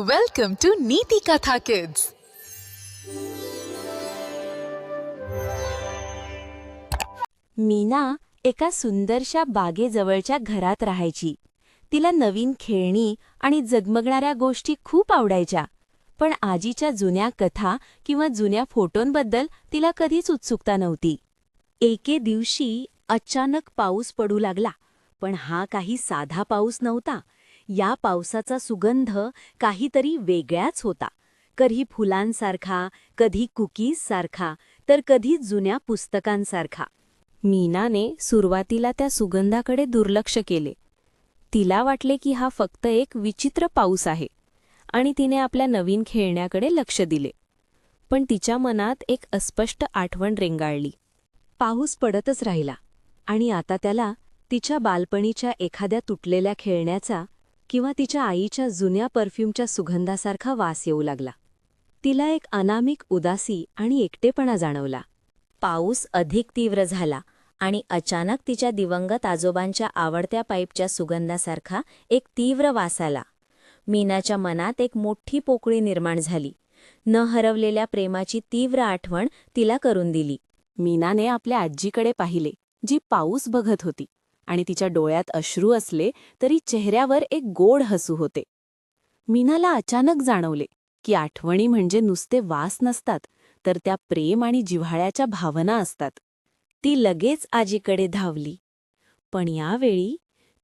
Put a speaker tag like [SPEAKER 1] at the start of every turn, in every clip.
[SPEAKER 1] Welcome to नीति कथा kids
[SPEAKER 2] Meena एका सुंदरशा बागेजवळच्या घरात राहायची. तिला नवीन खेळणी आणि जगमगणाऱ्या गोष्टी खूप आवडायच्या. पण आजीच्या जुन्या कथा किंवा जुन्या फोटोंबद्दल तिला कधीच उत्सुकता नव्हती. एके दिवशी अचानक पाऊस पडू लागला पण हा काही साधा पाऊस नव्हता. या पावसाचा सुगंध काहीतरी वेगळ्याच होता. कधी फुलांसारखा कधी कुकीजसारखा तर कधी जुन्या पुस्तकांसारखा. मीनाने सुरुवातीला त्या सुगंधाकडे दुर्लक्ष केले. तिला वाटले की हा फक्त एक विचित्र पाऊस आहे आणि तिने आपल्या नवीन खेळण्याकडे लक्ष दिले. पण तिच्या मनात एक अस्पष्ट आठवण रेंगाळली. पाऊस पडतच राहिला आणि आता त्याला तिच्या बालपणीच्या एखाद्या तुटलेल्या खेळण्याचा किंवा तिच्या आईच्या जुन्या परफ्यूमच्या सुगंधासारखा वास येऊ लागला. तिला एक अनामिक उदासी आणि एकटेपणा जाणवला. पाऊस अधिक तीव्र झाला आणि अचानक तिच्या दिवंगत आजोबांच्या आवडत्या पाईपच्या सुगंधासारखा एक तीव्र वास आला. मीनाच्या मनात एक मोठी पोकळी निर्माण झाली. न हरवलेल्या प्रेमाची तीव्र आठवण तिला करून दिली. मीनाने आपल्या आजीकडे पाहिले जी पाऊस बघत होती. आणि तिच्या डोळ्यात अश्रू असले तरी चेहऱ्यावर एक गोड हसू होते. मीनाला अचानक जाणवले की आठवणी म्हणजे नुसते वास नसतात तर त्या प्रेम आणि जिव्हाळ्याच्या भावना असतात. ती लगेच आजीकडे धावली. पण यावेळी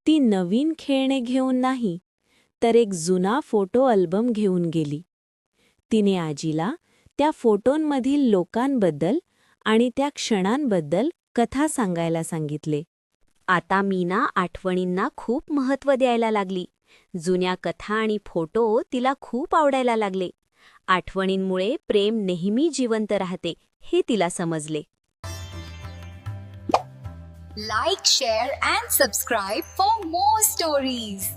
[SPEAKER 2] ती नवीन खेळणे घेऊन नाही तर एक जुना फोटो अल्बम घेऊन गेली. तिने आजीला त्या फोटोंमधील लोकांबद्दल आणि त्या क्षणांबद्दल कथा सांगायला सांगितले. आता मीना आठवणींना खूप महत्त्व द्यायला लागली. जुन्या कथा आणि फोटो तिला खूप आवडायला लागले. आठवणींमुळे प्रेम नेहमी जिवंत राहते हे तिला समजले.
[SPEAKER 1] Like share and subscribe for more stories